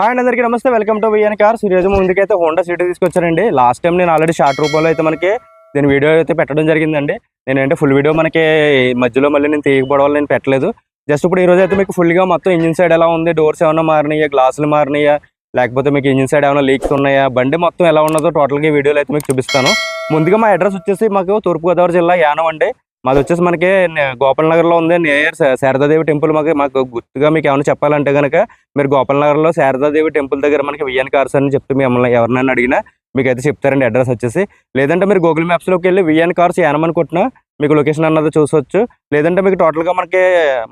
Hi అండి అందరికీ నమస్తే. వెల్కమ్ టు విఎన్ కార్స్ ఈరోజు ముందుకైతే హోండా సిటీ తీసుకొచ్చారండి. లాస్ట్ టైం నేను ఆల్రెడీ షార్ట్ రూపంలో అయితే మనకి నేను వీడియో అయితే పెట్టడం జరిగిందండి. నేనంటే ఫుల్ వీడియో మనకి మధ్యలో మళ్ళీ నేను తీయకపోవడం వల్ల నేను పెట్టలేదు. జస్ట్ ఇప్పుడు ఈ రోజు అయితే మీకు ఫుల్గా మొత్తం ఇంజిన్ సైడ్ ఎలా ఉంది? డోర్స్ ఏమైనా మారినాయా? గ్లాసులు మారినాయా? లేకపోతే మీకు ఇంజిన్ సైడ్ ఏమైనా లీక్స్ ఉన్నాయా? బండి మొత్తం ఎలా ఉన్నదో టోటల్గా వీడియోలో అయితే మీకు చూపిస్తాను. ముందుగా మా అడ్రస్ వచ్చేసి మాకు తూర్పుగోదావరి జిల్లా యానం అండి మాది వచ్చేసి మనకి గోపాల్ నగర్లో ఉంది. నియర్ శారదాదేవి టెంపుల్ మాకు మాకు గుర్తుగా మీకు ఏమైనా చెప్పాలంటే కనుక మీరు గోపాల్ నగర్లో శారదాదేవి టెంపుల్ దగ్గర మనకి విఎన్ కార్స్ అని చెప్తే మిమ్మల్ని ఎవరినైనా అడిగినా మీకు అయితే చెప్తారండి అడ్రస్ వచ్చేసి. లేదంటే మీరు గూగుల్ మ్యాప్స్లోకి వెళ్ళి విఎన్ కార్స్ యానం అనుకుంటున్నా మీకు లొకేషన్ అన్నది చూసొచ్చు. లేదంటే మీకు టోటల్గా మనకి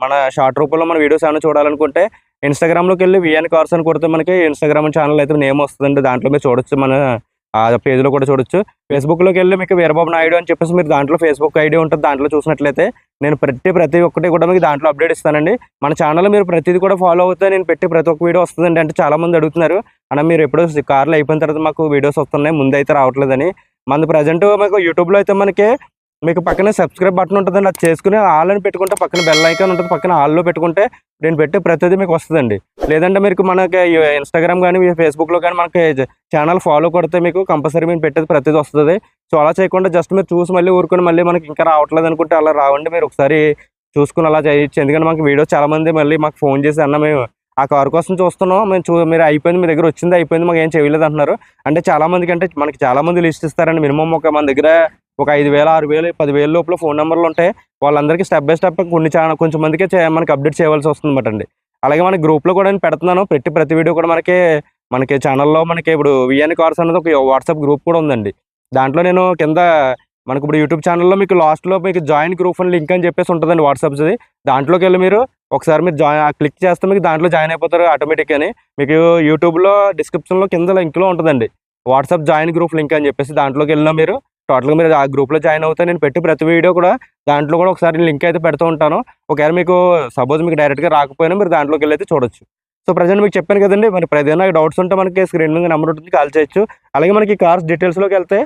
మన షార్ట్ రూపంలో మన వీడియోస్ ఏమైనా చూడాలనుకుంటే ఇన్స్టాగ్రామ్లోకి వెళ్ళి విఎన్ కార్స్ అని కొడితే మనకి ఇన్స్టాగ్రామ్ ఛానల్ అయితే నేమ్ వస్తుందండి. దాంట్లో మీరు చూడొచ్చు మన ఆ పేజ్లో కూడా చూడొచ్చు. ఫేస్బుక్లోకి వెళ్ళి మీకు వీరబాబు నాయుడు అని చెప్పేసి మీరు దాంట్లో ఫేస్బుక్ ఐడి ఉంటుంది దాంట్లో చూసినట్లయితే నేను ప్రతి ప్రతి ఒక్కటి కూడా మీకు దాంట్లో అప్డేట్ ఇస్తానండి. మన ఛానల్ మీరు ప్రతిదీ కూడా ఫాలో అవుతే నేను పెట్టి ప్రతి ఒక్క వీడియో వస్తుందండి అంటే చాలామంది అడుగుతున్నారు. అన్న మీరు ఎప్పుడో కార్లో అయిపోయిన తర్వాత మాకు వీడియోస్ వస్తున్నాయి ముందు అయితే రావట్లేదని. మన ప్రజెంట్ మాకు యూట్యూబ్లో అయితే మనకి మీకు పక్కనే సబ్స్క్రైబ్ బటన్ ఉంటుందండి. అది చేసుకుని ఆల్ అని పెట్టుకుంటే పక్కన బెల్ ఐకాన్ ఉంటుంది. పక్కన ఆల్లో పెట్టుకుంటే నేను పెట్టే ప్రతిదీ మీకు వస్తుందండి. లేదంటే మీకు మనకి ఇన్స్టాగ్రామ్ కానీ ఫేస్బుక్లో కానీ మనకి ఛానల్ ఫాలో కొడితే మీకు కంపల్సరీ మేము పెట్టేది ప్రతిదీ వస్తుంది. సో అలా చేయకుండా జస్ట్ మీరు చూసి మళ్ళీ ఊరుకొని మళ్ళీ మనకి ఇంకా రావట్లేదు అనుకుంటే అలా రావండి. మీరు ఒకసారి చూసుకుని అలా చేయొచ్చు. ఎందుకంటే మాకు వీడియో చాలా మంది మళ్ళీ మాకు ఫోన్ చేసి అన్న మేము ఆ కారు కోసం చూస్తున్నాం. మేము చూ మీరు అయిపోయింది మీ దగ్గర వచ్చింది అయిపోయింది మాకు ఏం చేయలేదు అంటున్నారు అంటే చాలామందికి అంటే మనకి చాలా మంది లిస్ట్ ఇస్తారండి. మినిమం ఒక మన దగ్గర ఒక ఐదు వేల ఆరు వేలు పదివేల లోపల ఫోన్ నెంబర్లు ఉంటాయి. వాళ్ళందరికీ స్టెప్ బై స్టెప్ కొన్ని ఛానల్ కొంచెం మందికే చే- మనకి అప్డేట్ చేయవలసి వస్తుంది అండి. అలాగే మన గ్రూప్లో కూడా నేను పెడుతున్నాను. పెట్టి ప్రతి వీడియో కూడా మనకి మనకి ఛానల్లో మనకి ఇప్పుడు విఎన్ కార్స్ అనేది ఒక వాట్సాప్ గ్రూప్ కూడా ఉందండి. దాంట్లో నేను కింద మనకి ఇప్పుడు యూట్యూబ్ ఛానల్లో మీకు లాస్ట్లో మీకు జాయిన్ గ్రూప్ అని లింక్ అని చెప్పేసి ఉంటుందండి వాట్సాప్ది దాంట్లోకి వెళ్ళి మీరు ఒకసారి మీరు జాయిన్ క్లిక్ చేస్తే మీకు దాంట్లో జాయిన్ అయిపోతారు ఆటోమేటిక్ అని. మీకు యూట్యూబ్లో డిస్క్రిప్షన్లో కింద లింక్లో ఉంటుందండి. వాట్సాప్ జాయిన్ గ్రూప్ లింక్ అని చెప్పేసి దాంట్లోకి వెళ్ళినా మీరు టోటల్గా మీరు ఆ గ్రూప్లో జాయిన్ అవుతే నేను పెట్టి ప్రతి వీడియో కూడా దాంట్లో కూడా ఒకసారి లింక్ అయితే పెడుతూ ఉంటాను. ఒకవేళ మీకు సపోజ్ మీకు డైరెక్ట్గా రాకపోయినా మీరు దాంట్లోకి వెళ్ళి అయితే చూడొచ్చు. సో ప్రజెంట్ మీకు చెప్పాను కదండి మరి ప్రతి డౌట్స్ ఉంటే మనకి స్క్రీన్ మీద నెంబర్ ఉంటుంది కాల్ చేయొచ్చు. అలాగే మనకి కార్స్ డీటెయిల్స్లోకి వెళ్తే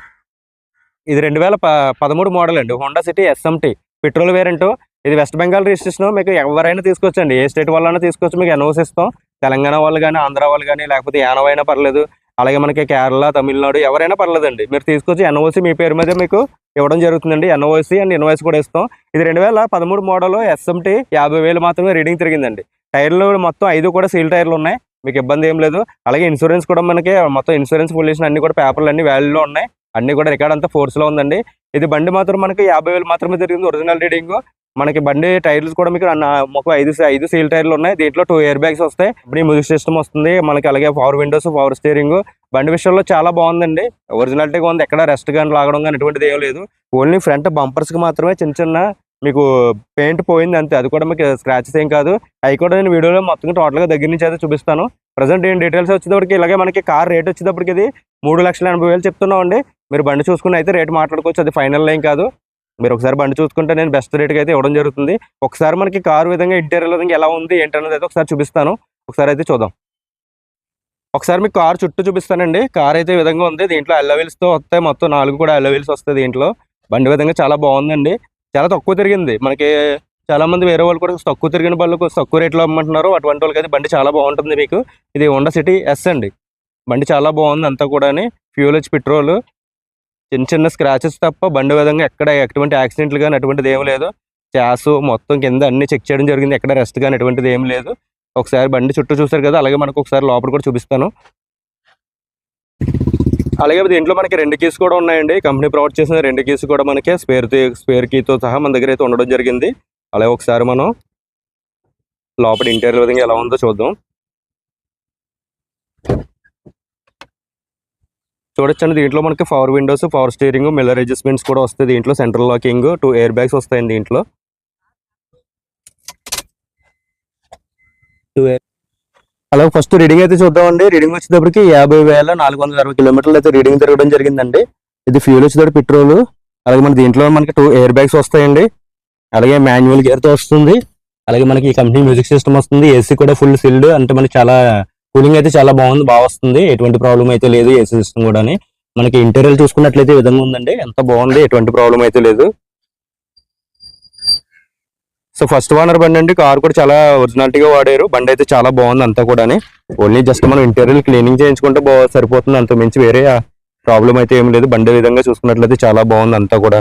ఇది రెండు వేల పదమూడు మోడల్ అండి. Honda City SMT. Petrol variant. ఇది వెస్ట్ బెంగాల్ రిజిస్ట్రేషన్. మీకు ఎవరైనా తీసుకోవచ్చండి ఏ స్టేట్ వాళ్ళైనా తీసుకోవచ్చు మీకు ఎన్ఓసి ఇస్తాం. తెలంగాణ వాళ్ళు కానీ ఆంధ్ర వాళ్ళు కానీ లేకపోతే యానవైనా పర్లేదు. అలాగే మనకి కేరళ తమిళనాడు ఎవరైనా పర్లేదండి. మీరు తీసుకొచ్చి ఎన్ఓసి మీ పేరు మీద మీకు ఇవ్వడం జరుగుతుందండి. ఎన్ఓసి అండ్ ఇన్వాయిస్ కూడా ఇస్తాం. ఇది రెండు వేల పదమూడు మోడల్ ఎస్ఎంటీ యాభై వేలు మాత్రమే రీడింగ్ తిరిగిందండి. టైర్లు మొత్తం ఐదు కూడా సీల్ టైర్లు ఉన్నాయి. మీకు ఇబ్బంది ఏం లేదు. అలాగే ఇన్సూరెన్స్ కూడా మనకి మొత్తం ఇన్సూరెన్స్ పొల్యూషన్ అన్ని కూడా పేపర్లు అన్ని వ్యాల్యూలో ఉన్నాయి. అన్ని కూడా రికార్డ్ అంతా ఫోర్స్లో ఉందండి. ఇది బండి మాత్రం మనకి యాభై వేలు మాత్రమే జరిగింది ఒరిజినల్ రీడింగ్. మనకి బండి టైర్లు కూడా మీకు ఒక ఐదు ఐదు సీల్ టైర్లు ఉన్నాయి. దీంట్లో టూ ఇయర్ బ్యాగ్స్ వస్తాయి. ఇప్పుడు మ్యూజిక్ సిస్టమ్ వస్తుంది. మనకి అలాగే పవర్ విండోస్ పవర్ స్టీరింగ్ బండి విషయంలో చాలా బాగుందండి. ఒరిజినాలిటీగా ఉంది. ఎక్కడ రెస్ట్ కానీ లాగడం కానీ ఎటువంటిది ఏం లేదు. ఓన్లీ ఫ్రంట్ బంపర్స్కి మాత్రమే చిన్న చిన్న మీకు పెయింట్ పోయింది అంతే. అది కూడా మీకు స్క్రాచెస్ ఏం కాదు. అవి కూడా నేను వీడియోలో మొత్తం టోటల్గా దగ్గర నుంచి అయితే చూపిస్తాను. ప్రజెంట్ ఏం డీటెయిల్స్ వచ్చేటప్పటికి ఇలాగే మనకి కార్ రేట్ వచ్చేటప్పటికి ఇది మూడు లక్షల ఎనభై వేలు చెప్తున్నాం అండి మీరు బండి చూసుకుని అయితే రేట్ మాట్లాడుకోవచ్చు. అది ఫైనల్ ఏం కాదు. మీరు ఒకసారి బండి చూసుకుంటే నేను బెస్ట్ రేట్కి అయితే ఇవ్వడం జరుగుతుంది. ఒకసారి మనకి కారు విధంగా ఇంటీరియర్ విధంగా ఎలా ఉంది ఏంటనేది అయితే ఒకసారి చూపిస్తాను. ఒకసారి అయితే చూద్దాం. ఒకసారి మీకు కార్ చుట్టూ చూపిస్తానండి. కార్ అయితే విధంగా ఉంది. దీంట్లో అల్లవీల్స్తో వస్తాయి. మొత్తం నాలుగు కూడా అల్లవీల్స్ వస్తాయి దీంట్లో. బండి విధంగా చాలా బాగుందండి. చాలా తక్కువ తిరిగింది. మనకి చాలా మంది వేరే వాళ్ళు కూడా తక్కువ తిరిగిన వాళ్ళు తక్కువ రేట్లో అమ్మంటున్నారు. అటువంటి వాళ్ళకి అయితే బండి చాలా బాగుంటుంది మీకు. ఇది హోండా సిటీ ఎస్ అండి. బండి చాలా బాగుంది అంతా కూడా ఫ్యూల్ వచ్చి పెట్రోల్ చిన్న చిన్న స్క్రాచెస్ తప్ప బండి విధంగా ఎక్కడ ఎటువంటి యాక్సిడెంట్లు కానీ అటువంటిది ఏం లేదు. చాసు మొత్తం కింద అన్ని చెక్ చేయడం జరిగింది. ఎక్కడ రెస్ట్ కానీ అటువంటిది ఏం లేదు. ఒకసారి బండి చుట్టూ చూసారు కదా అలాగే మనకు ఒకసారి లోపల కూడా చూపిస్తాను. అలాగే దీంట్లో మనకి రెండు కీస్ కూడా ఉన్నాయండి. కంపెనీ ప్రొవైడ్ చేసిన రెండు కీస్ కూడా మనకి స్పేర్ స్పేర్ కీతో సహా మన దగ్గర అయితే ఉండడం జరిగింది. అలాగే ఒకసారి మనం లోపల ఇంటీరియర్ విధంగా ఎలా ఉందో చూద్దాం. చూడొచ్చండి దీంట్లో మనకి power windows power steering mirror adjustments కూడా వస్తాయి దీంట్లో. Central locking two air bags వస్తాయండి దీంట్లో. టూ అలాగే ఫస్ట్ రీడింగ్ అయితే చూద్దామండి. రీడింగ్ వచ్చేటప్పటికి యాభై వేల నాలుగు వందల అరవై కిలోమీటర్లు అయితే రీడింగ్ తిరగడం జరిగిందండి. ఇది ఫ్యూల్ వచ్చేటప్పుడు పెట్రోల్ అలాగే మన దీంట్లో మనకి టూ ఎయిర్ బ్యాగ్స్ వస్తాయండి. అలాగే మాన్యువల్ గేర్తో వస్తుంది. అలాగే మనకి ఈ కంపెనీ మ్యూజిక్ సిస్టమ్ వస్తుంది. ఏసీ కూడా ఫుల్ సిల్డ్ అంటే మనకి చాలా కూలింగ్ అయితే చాలా బాగుంది బాగా వస్తుంది. ఎటువంటి ప్రాబ్లం అయితే లేదు ఏసీ సిస్టమ్ కూడా మనకి ఇంటీరియర్ చూసుకున్నట్లయితే విధంగా ఉందండి. ఎంత బాగుంది ఎటువంటి ప్రాబ్లం అయితే లేదు. సో ఫస్ట్ ఓనర్ బండి అండి. కార్ కూడా చాలా ఒరిజినాలిటీగా వాడారు. బండి అయితే చాలా బాగుంది అంతా కూడా ఓన్లీ జస్ట్ మనం ఇంటీరియర్ క్లీనింగ్ చేయించుకుంటే బాగా సరిపోతుంది. అంత మించి వేరే ప్రాబ్లం అయితే ఏం లేదు. బండి విధంగా చూసుకున్నట్లయితే చాలా బాగుంది అంతా కూడా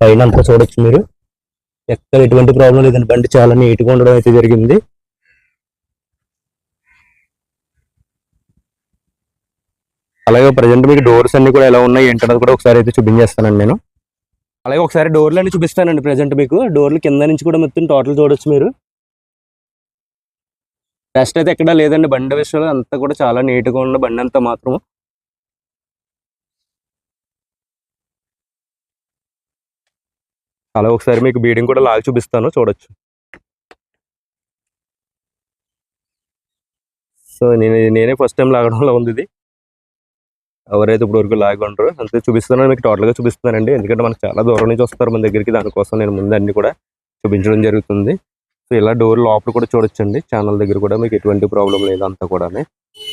పైన అంతా చూడొచ్చు మీరు. ఎక్కడ ఎటువంటి ప్రాబ్లం లేదండి. బండి చాలా నీట్గా ఉండడం అయితే జరిగింది. అలాగే ప్రజెంట్ మీకు డోర్స్ అన్ని కూడా ఎలా ఉన్నాయి ఏంటన్నది కూడా ఒకసారి అయితే చూపించేస్తానండి నేను. అలాగే ఒకసారి డోర్లు అన్ని చూపిస్తానండి ప్రజెంట్ మీకు. డోర్లు కింద నుంచి కూడా మొత్తం టోటల్ చూడొచ్చు మీరు. రెస్ట్ అయితే ఎక్కడా లేదండి. బండి విషయంలో అంతా కూడా చాలా నీట్గా ఉన్న బండి అంతా మాత్రం అలా ఒకసారి మీకు బీడింగ్ కూడా లాగి చూపిస్తాను. చూడొచ్చు. సో నేను నేనే ఫస్ట్ టైం లాగడంలో ఉంది ఇది. ఎవరైతే ఇప్పుడు వరకు లాగి ఉండరు అంతే చూపిస్తున్నాను. మీకు టోటల్గా చూపిస్తున్నానండి. ఎందుకంటే మనకు చాలా దూరం నుంచి వస్తారు మన దగ్గరికి. దానికోసం నేను ముందు అన్ని కూడా చూపించడం జరుగుతుంది. సో ఇలా డోర్ లోపల కూడా చూడొచ్చండి. ఛానల్ దగ్గర కూడా మీకు ఎటువంటి ప్రాబ్లం లేదు. అంతా కూడా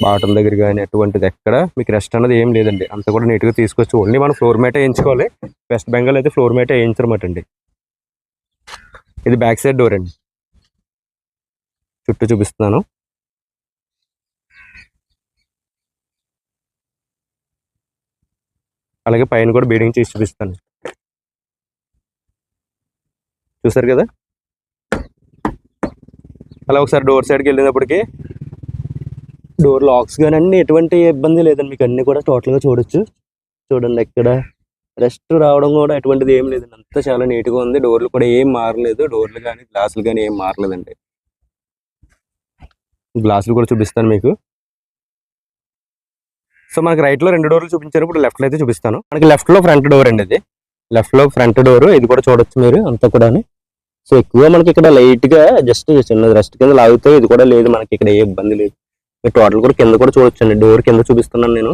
బాటం దగ్గర కానీ ఎటువంటిది ఎక్కడ మీకు రెస్ట్ అనేది ఏం లేదండి. అంతా కూడా నీట్గా తీసుకొచ్చి ఓన్లీ మనం ఫ్లోర్ మ్యాట్ వేయించుకోవాలి. వెస్ట్ బెంగాల్ అయితే ఫ్లోర్ మ్యాట్ వేయించరమాట అండి ఇది బ్యాక్ సైడ్ డోర్ అండి. చుట్టూ చూపిస్తున్నాను. అలాగే పైన కూడా బీడింగ్ చేసి చూపిస్తాను. చూసారు కదా? అలా ఒకసారి డోర్ సైడ్కి వెళ్ళినప్పటికీ డోర్ లాక్స్ కానీ అన్ని ఎటువంటి ఇబ్బంది లేదండి. మీకు అన్ని కూడా టోటల్గా చూడొచ్చు. చూడండి ఎక్కడ రెస్ట్ రావడం కూడా ఎటువంటిది ఏం లేదండి. అంతా చాలా నీట్గా ఉంది. డోర్లు కూడా ఏం మారలేదు. డోర్లు కానీ గ్లాసులు కానీ ఏం మారలేదండి. గ్లాసులు కూడా చూపిస్తాను మీకు. సో మనకి రైట్లో రెండు డోర్లు చూపించారు. ఇప్పుడు లెఫ్ట్లో అయితే చూపిస్తాను. మనకి లెఫ్ట్లో ఫ్రంట్ డోర్ అండి ఇది. లెఫ్ట్లో ఫ్రంట్ డోర్ ఇది కూడా చూడొచ్చు మీరు అంతా కూడా సో ఎక్కువ మనకి ఇక్కడ లైట్గా జస్ట్ చిన్న రెస్ట్ కింద లాగితే ఇది కూడా లేదు. మనకి ఇక్కడ ఏ ఇబ్బంది లేదు. మీరు టోటల్ కూడా కింద కూడా చూడొచ్చు అండి డోర్ కింద చూపిస్తున్నాను నేను.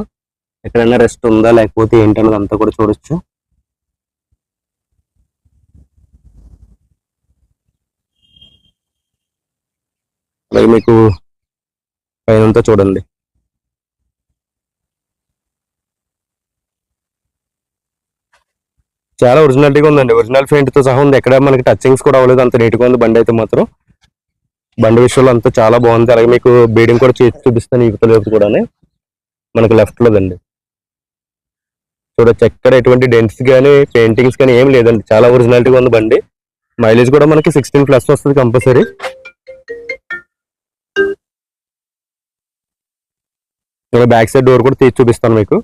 ఎక్కడైనా రెస్ట్ ఉందా లేకపోతే ఏంటన్నది అంతా కూడా చూడొచ్చు. అలాగే మీకు పైనంతా చూడండి. చాలా ఒరిజినాలిటీగా ఉందండి. ఒరిజినల్ పెయింట్తో సహా ఉంది. ఎక్కడ మనకి టచింగ్స్ కూడా అవ్వలేదు. అంత నీట్గా ఉంది బండి అయితే మాత్రం. బండి విషయంలో అంతా చాలా బాగుంది. అలాగే మీకు బీడింగ్ కూడా చేసి చూపిస్తాను. ఈ కూడా మనకి లెఫ్ట్ లోదండి. చూడొచ్చు. ఎక్కడ ఎటువంటి డెంట్స్ కానీ పెయింటింగ్స్ కానీ ఏం లేదండి. చాలా ఒరిజినాలిటీగా ఉంది బండి. మైలేజ్ కూడా మనకి సిక్స్టీన్ ప్లస్ వస్తుంది కంపల్సరీ బ్యాక్ సైడ్ డోర్ కూడా తీసి చూపిస్తాను మీకు.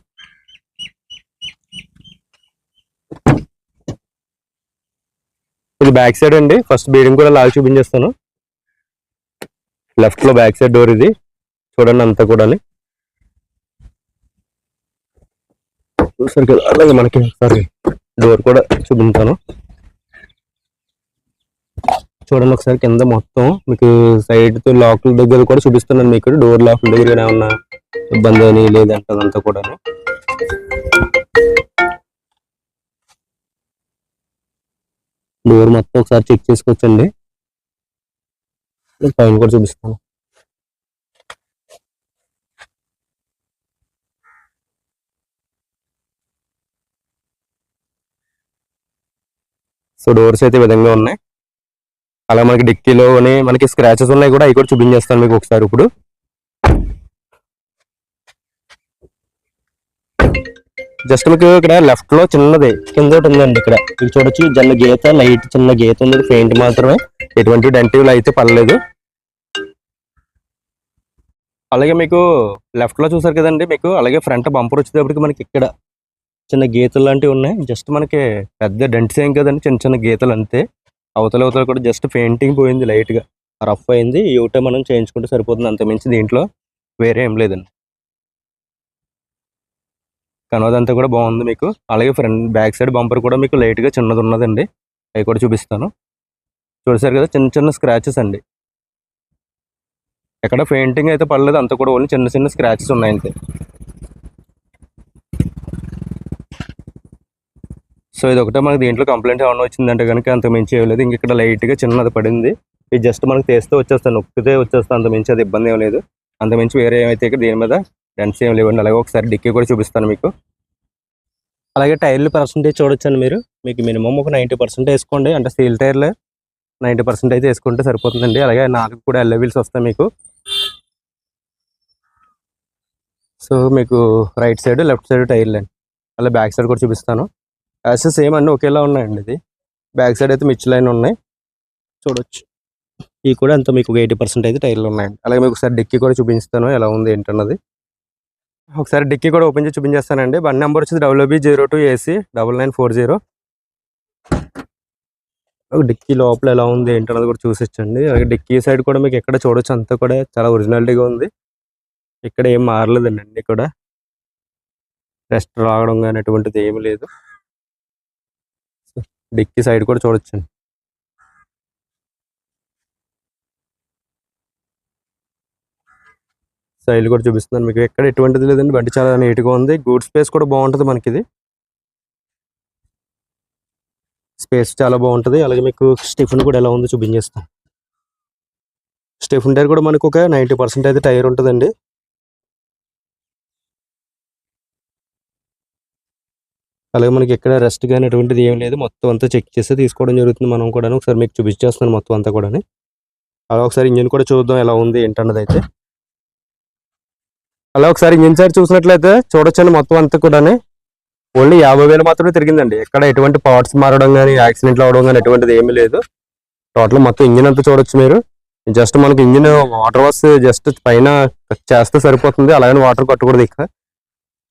ఇది బ్యాక్ సైడ్ అండి. ఫస్ట్ బీడింగ్ కూడా లాగా చూపించేస్తాను. లెఫ్ట్లో బ్యాక్ సైడ్ డోర్ ఇది. చూడండి అంతా కూడా చూసారు కదా అలాగే మనకి? ఒకసారి డోర్ కూడా చూపించాను. చూడండి ఒకసారి కింద మొత్తం. మీకు సైడ్తో లాక్ల దగ్గర కూడా చూపిస్తున్నాను మీకు. డోర్ లాక్ల దగ్గర ఏమన్నా ఇబ్బంది అని లేదంటే అదంతా కూడా డోర్ మొత్తం ఒకసారి చెక్ చేసుకోవచ్చండి. పైన కూడా చూపిస్తాను. సో డోర్స్ అయితే విధంగా ఉన్నాయి. అలా మనకి డిక్కీలోని మనకి స్క్రాచెస్ ఉన్నాయి కూడా అవి కూడా చూపించేస్తాను మీకు ఒకసారి ఇప్పుడు. జస్ట్ మీకు ఇక్కడ లెఫ్ట్లో చిన్నది. కింద ఒకటి ఉందండి ఇక్కడ. ఇది చూడొచ్చు చిన్న గీత లైట్ చిన్న గీత ఉంది. పెయింట్ మాత్రమే. ఎటువంటి డెంటివ్లు అయితే పడలేదు. అలాగే మీకు లెఫ్ట్లో చూసారు కదండి మీకు అలాగే ఫ్రంట్ బంపర్ వచ్చేటప్పటికి మనకి ఇక్కడ చిన్న గీతలు లాంటివి ఉన్నాయి. జస్ట్ మనకి పెద్ద డెంట్స్ ఏం కదండి చిన్న చిన్న గీతలు అంతే. అవతల అవతల కూడా జస్ట్ పెయింటింగ్ పోయింది లైట్గా. రఫ్ అయింది. యూటే మనం చేయించుకుంటే సరిపోతుంది. అంత మించి దీంట్లో వేరే ఏం లేదండి. కనవదంతా కూడా బాగుంది మీకు. అలాగే ఫ్రంట్ బ్యాక్ సైడ్ బంపర్ కూడా మీకు లైట్గా చిన్నది ఉన్నదండి. అవి కూడా చూపిస్తాను. చూసారు కదా చిన్న చిన్న స్క్రాచెస్ అండి. ఎక్కడ పెయింటింగ్ అయితే పడలేదు అంత కూడా ఓన్లీ చిన్న చిన్న స్క్రాచెస్ ఉన్నాయి అంతే సో ఇది ఒకటే మనకి దీంట్లో కంప్లైంట్ ఏమైనా వచ్చిందంటే కనుక అంత మించి ఏమలేదు ఇంక ఇక్కడ లైట్గా చిన్నది పడింది. ఇది జస్ట్ మనకి తెస్తే వచ్చేస్తాను. నొక్కితే వచ్చేస్తాను అంత మించి అది ఇబ్బంది ఏం లేదు. అంత మించి వేరే ఏమైతే ఇక్కడ దీని మీద డెన్స్ ఏం లేవండి. అలాగే ఒకసారి డిక్కీ కూడా చూపిస్తాను మీకు. అలాగే టైర్లు పర్సంటేజ్ చూడొచ్చండి మీరు. మీకు మినిమం ఒక నైంటీ పర్సెంట్ వేసుకోండి. అంటే స్టీల్ టైర్లు నైంటీ పర్సెంట్ అయితే వేసుకుంటే సరిపోతుందండి. అలాగే నాలుగు కూడా ఎల్లో వీల్స్ వస్తాయి మీకు. సో మీకు రైట్ సైడ్ లెఫ్ట్ సైడ్ టైర్లు. అండి అలా బ్యాక్ సైడ్ కూడా చూపిస్తాను. యాసెస్ సేమ్ అన్నీ ఒకేలా ఉన్నాయండి ఇది. బ్యాక్ సైడ్ అయితే మిచ్ లైన్ ఉన్నాయి. చూడొచ్చు. ఇవి కూడా అంత మీకు ఎయిటీ పర్సెంట్ అయితే టైర్లు ఉన్నాయండి. అలాగే మీకు ఒకసారి డిక్కీ కూడా చూపిస్తాను ఎలా ఉంది ఏంటన్నది. ఒకసారి డిక్కీ కూడా ఓపెన్ చేసి చూపించేస్తానండి. బండి నెంబర్ వచ్చేసి WB zero two AC double nine four zero. Dicky లోపల ఎలా ఉంది ఏంటన్నది కూడా చూసిచ్చండి. అలాగే డిక్కీ సైడ్ కూడా మీకు ఎక్కడ చూడొచ్చు అంతా కూడా చాలా ఒరిజినాలిటీగా ఉంది. ఇక్కడ ఏం మారలేదండి అన్నీ కూడా రెస్ట్ రావడం కానీ అటువంటిది ఏమి లేదు. డిక్కీ సైడ్ కూడా చూడొచ్చండి. స్టైల్ కూడా చూపిస్తున్నాను మీకు ఎక్కడ ఎటువంటిది లేదండి. బండి చాలా నీట్గా ఉంది. గూడ్ స్పేస్ కూడా బాగుంటుంది మనకి ఇది స్పేస్ చాలా బాగుంటుంది. అలాగే మీకు స్టిఫిన్ కూడా ఎలా ఉందో చూపించేస్తాం. స్టిఫిన్ టైర్ కూడా మనకు ఒక నైంటీ పర్సెంట్ అయితే టైర్ ఉంటుందండి. అలాగే మనకి ఎక్కడ రెస్ట్ కానీ అటువంటిది ఏం లేదు. మొత్తం అంతా చెక్ చేస్తే తీసుకోవడం జరుగుతుంది మనం కూడా ఒకసారి మీకు చూపించేస్తున్నాను మొత్తం అంతా కూడా అలా ఒకసారి ఇంజిన్ కూడా చూద్దాం ఎలా ఉంది ఏంటన్నది అయితే అలా ఒకసారి ఇంజిన్ సైడ్ చూసినట్లయితే చూడొచ్చండి మొత్తం అంతా కూడా ఓన్లీ యాభై వేలు మాత్రమే తిరిగిందండి. ఎక్కడ ఎటువంటి పార్ట్స్ మారడం కానీ యాక్సిడెంట్లు అవడం కానీ ఎటువంటిది ఏమీ లేదు. టోటల్ మొత్తం ఇంజిన్ అంతా చూడొచ్చు మీరు. జస్ట్ మనకి ఇంజిన్ వాటర్ వాష్ జస్ట్ పైన చేస్తే సరిపోతుంది. అలాగే వాటర్ కొట్టకూడదు ఇక్కడ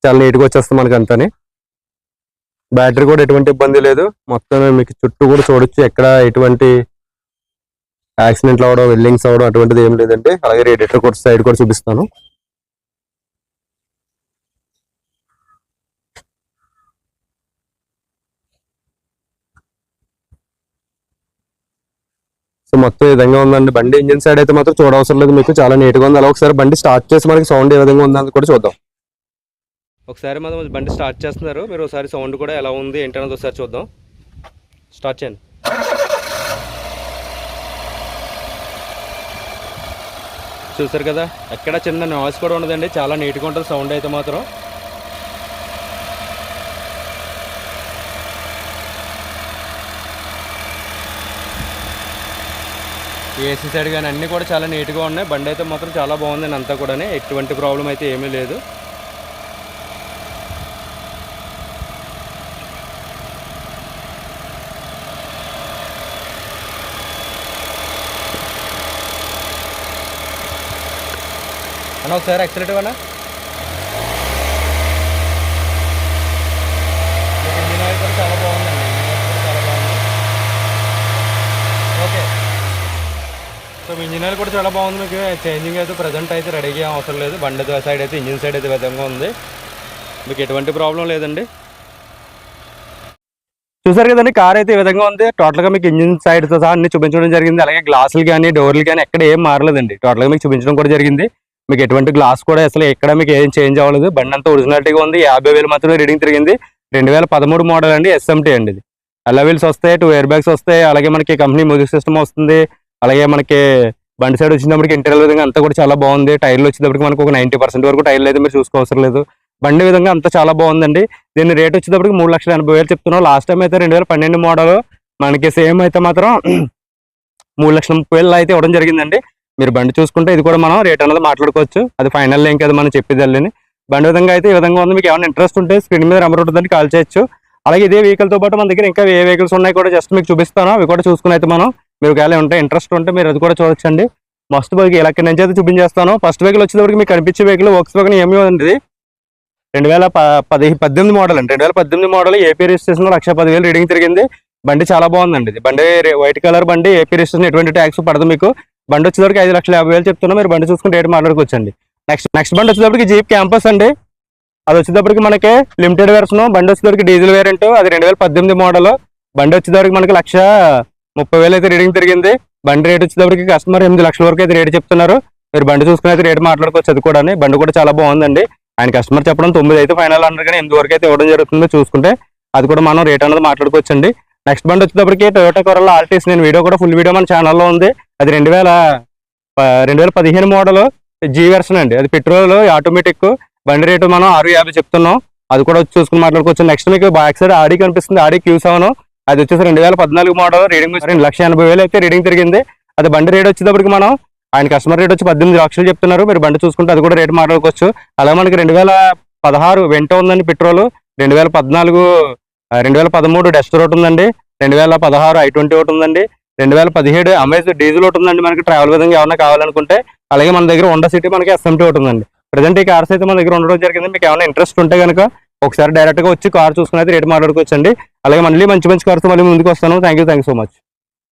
చాలా నీట్గా వచ్చేస్తుంది మనకి అంతని బ్యాటరీ కూడా ఎటువంటి ఇబ్బంది లేదు. మొత్తం మీకు చుట్టూ కూడా చూడొచ్చు ఎక్కడ ఎటువంటి యాక్సిడెంట్లు అవడం వెల్లింగ్స్ అవడం అటువంటిది ఏం లేదండి. అలాగే రేడియేటర్ కూడా సైడ్ కూడా చూపిస్తాను. సో మొత్తం ఈ విధంగా ఉందండి. బండి ఇంజిన్ సైడ్ అయితే మాత్రం చూడవసరం లేదు మీకు. చాలా నీట్గా ఉంది. అలా ఒకసారి బండి స్టార్ట్ చేసి మనకి సౌండ్ ఏ విధంగా ఉందని కూడా చూద్దాం. ఒకసారి మనం బండి స్టార్ట్ చేస్తున్నారు. మీరు ఒకసారి సౌండ్ కూడా ఎలా ఉంది ఏంటనేది ఒకసారి చూద్దాం. స్టార్ట్ చేయండి. చూసారు కదా? ఎక్కడ చిన్న నాయిస్ కూడా ఉండదండి. చాలా నీట్గా ఉంటుంది సౌండ్ అయితే మాత్రం. ఏసీ సైడ్ కానీ అన్నీ కూడా చాలా నీట్గా ఉన్నాయి. బండి అయితే మాత్రం చాలా బాగుందండి అంతా కూడా ఎటువంటి ప్రాబ్లం అయితే ఏమీ లేదు. అన్న ఒకసారి యాక్సిలేటర్ అన్నా ఇంజిన్ ఆయిల్ కూడా చాలా బాగుందండి ఇంజిన్ ఆయిల్ కూడా చాలా బాగుంది okay so engineer engine oil కూడా చాలా బాగుంది మీకు. చేంజింగ్ అయితే ప్రజెంట్ అయితే రెడీగా అవసరం లేదు. బండి సైడ్ అయితే ఇంజిన్ సైడ్ అయితే విధంగా ఉంది. మీకు ఎటువంటి ప్రాబ్లం లేదండి. చూసారు కదండి కార్ అయితే ఈ విధంగా ఉంది. టోటల్గా మీకు ఇంజిన్ సైడ్తో సహా అన్ని చూపించడం జరిగింది. అలాగే గ్లాసులు కానీ డోర్లు కానీ ఎక్కడ ఏం మారలేదండి. టోటల్గా మీకు చూపించడం కూడా జరిగింది. మీకు ఎటువంటి గ్లాస్ కూడా అసలు ఎక్కడ మీకు ఏం చేంజ్ అవ్వలేదు. బండి అంతా ఒరిజినాలిటీగా ఉంది. యాభై వేలు మాత్రమే రీడింగ్ తిరిగింది. రెండు వేల పదమూడు మోడల్ అండి ఎస్ఎంటీ అండి ఇది. అలా వీల్స్ వస్తాయి టూ ఇయర్ బ్యాగ్స్ వస్తాయి. అలాగే మనకి కంపెనీ మ్యూజిక్ సిస్టమ్ వస్తుంది. అలాగే మనకి బండి సైడ్ వచ్చినప్పటికి ఇంటీరియర్ విధంగా అంతా కూడా చాలా బాగుంది. టైర్లు వచ్చేటప్పటికి మనకు ఒక నైంటీ పర్సెంట్ వరకు టైర్లు అయితే మీరు చూసుకోవసరం లేదు. బండి విధంగా అంతా చాలా బాగుందండి. దీని రేట్ వచ్చేటప్పటికి మూడు లక్షల ఎనభై వేలు చెప్తున్నాం. లాస్ట్ టైం అయితే రెండు వేల పన్నెండు మోడల్ మనకి సేమ్ అయితే మాత్రం మూడు లక్షల ముప్పై వేలు అయితే ఇవ్వడం జరిగిందండి. మీరు బండి చూసుకుంటే ఇది కూడా మనం రేట్ అనేది మాట్లాడుకోవచ్చు. అది ఫైనల్ ఏం కదా మనం చెప్పేది వెళ్ళని బండి విధంగా అయితే ఈ విధంగా ఉంది. మీకు ఏమైనా ఇంట్రెస్ట్ ఉంటే స్క్రీన్ మీద నెంబర్ ఉంటుందని కాల్ చేయొచ్చు. అలాగే ఇదే వెహికల్తో పాటు మన దగ్గర ఇంకా ఏ వెహికల్స్ ఉన్నాయి కూడా జస్ట్ మీకు చూపిస్తాను. అవి కూడా చూసుకుని అయితే మనం మీరు ఒకవేళ ఉంటే ఇంట్రెస్ట్ ఉంటే మీరు అది కూడా చూడొచ్చండి. మస్తు బైక్ ఇలా నుంచి అయితే చూపించేస్తాను. ఫస్ట్ వెహికల్ వచ్చేటప్పటికి మీకు కనిపించే వెహికల్ వర్క్స్ వెహికల్ ఏమీ ఉంది రెండు వేల పది పద్దెనిమిది మోడల్ అండి. రెండు వేల పద్దెనిమిది మోడల్ ఏపీ రిజిస్ట్రేషన్ లక్ష పదివేలు రీడింగ్ తిరిగింది. బండి చాలా బాగుందండి. ఇది బండి వైట్ కలర్ బండి ఏపీ రిజిస్ట్రేషన్ ఎటువంటి ట్యాక్స్ పడదు మీకు. బండి వచ్చేసరికి ఐదు లక్షల యాభై వేలు చెప్తున్నా. మీరు బండి చూసుకుని రేటు మాట్లాడుకోవచ్చండి నెక్స్ట్ నెక్స్ట్ బండి వచ్చేటప్పటికి జీప్ క్యాంపస్ అండి. అది వచ్చేటప్పటికి మనకి లిమిటెడ్ వెర్షన్ బండి వచ్చేటప్పటికి డీజిల్ వేరియంట్ అది రెండు వేల పద్దెనిమిది మోడల్ బండి వచ్చేటప్పటికి మనకి లక్ష ముప్పై వేలు అయితే రీడింగ్ తిరిగింది. బండి రేట్ వచ్చేటప్పటికి కస్టమర్ ఎనిమిది లక్షల వరకు అయితే రేట్ చెప్తున్నారు. మీరు బండి చూసుకుని అయితే రేట్ మాట్లాడుకోవచ్చు అది కూడా బండి కూడా చాలా బాగుందండి. ఆయన కస్టమర్ చెప్పడం తొమ్మిది అయితే ఫైనల్ అన్నారు కానీ ఎనిమిది వరకు అయితే ఇవ్వడం జరుగుతుంది చూసుకుంటే. అది కూడా మనం రేట్ అనేది మాట్లాడుకోవచ్చండి. నెక్స్ట్ బండి వచ్చేటప్పటికి టొయోటా కొరల్లా ఆల్టీస్ నేను వీడియో కూడా ఫుల్ వీడియో మన ఛానల్లో ఉంది. అది రెండు వేల రెండు వేల పదిహేను మోడల్ జీ వెర్షన్ అండి. అది పెట్రోల్ ఆటోమేటిక్ బండి రేటు మనం ఆరు యాభై చెప్తున్నాం. అది కూడా వచ్చి చూసుకుని మాట్లాడుకోవచ్చు. నెక్స్ట్ మీకు బ్యాక్ సైడ్ ఆడి కనిపిస్తుంది. ఆడి క్యూ సెవెన్ అది వచ్చేసి రెండు వేల పద్నాలుగు మోడల్ రీడింగ్ రెండు లక్ష ఎనభై వేలు అయితే రీడింగ్ తిరిగింది. అది బండి రేట్ వచ్చేటప్పటికి మనం ఆయన కస్టమర్ రేట్ వచ్చి పద్దెనిమిది లక్షలు చెప్తున్నారు. మీరు బండి చూసుకుంటే అది కూడా రేట్ మాట్లాడుకోవచ్చు అలాగే మనకి రెండు వేల పదహారు వెంట ఉందండి పెట్రోల్. రెండు వేల పద్నాలుగు రెండు వేల పదమూడు డెస్టర్ ఒకటి ఉందండి. రెండు వేల పదహారు ఐ ట్వంటీ ఒకటి ఉందండి. రెండు వేల పదిహేడు అమేజ్ డీజిల్ ఒకటి ఉందండి మనకి. ట్రావెల్ విధంగా ఏమైనా కావాలనుకుంటే. అలాగే మన దగ్గర హోండా సిటీ మనకి ఎస్ఎంటీ ఒకటి ఉందండి. ప్రజెంట్ ఈ కార్స్ అయితే మన దగ్గర ఉండడం జరిగింది. మీకు ఏమైనా ఇంట్రెస్ట్ ఉంటే కనుక ఒకసారి డైరెక్ట్గా వచ్చి కార్ చూసుకుని అయితే రేట్ మాట్లాడుకోవచ్చండి. అలాగే మళ్ళీ మంచి మంచి కార్స్ మళ్ళీ ముందుకు వస్తాను. Thank you thank so much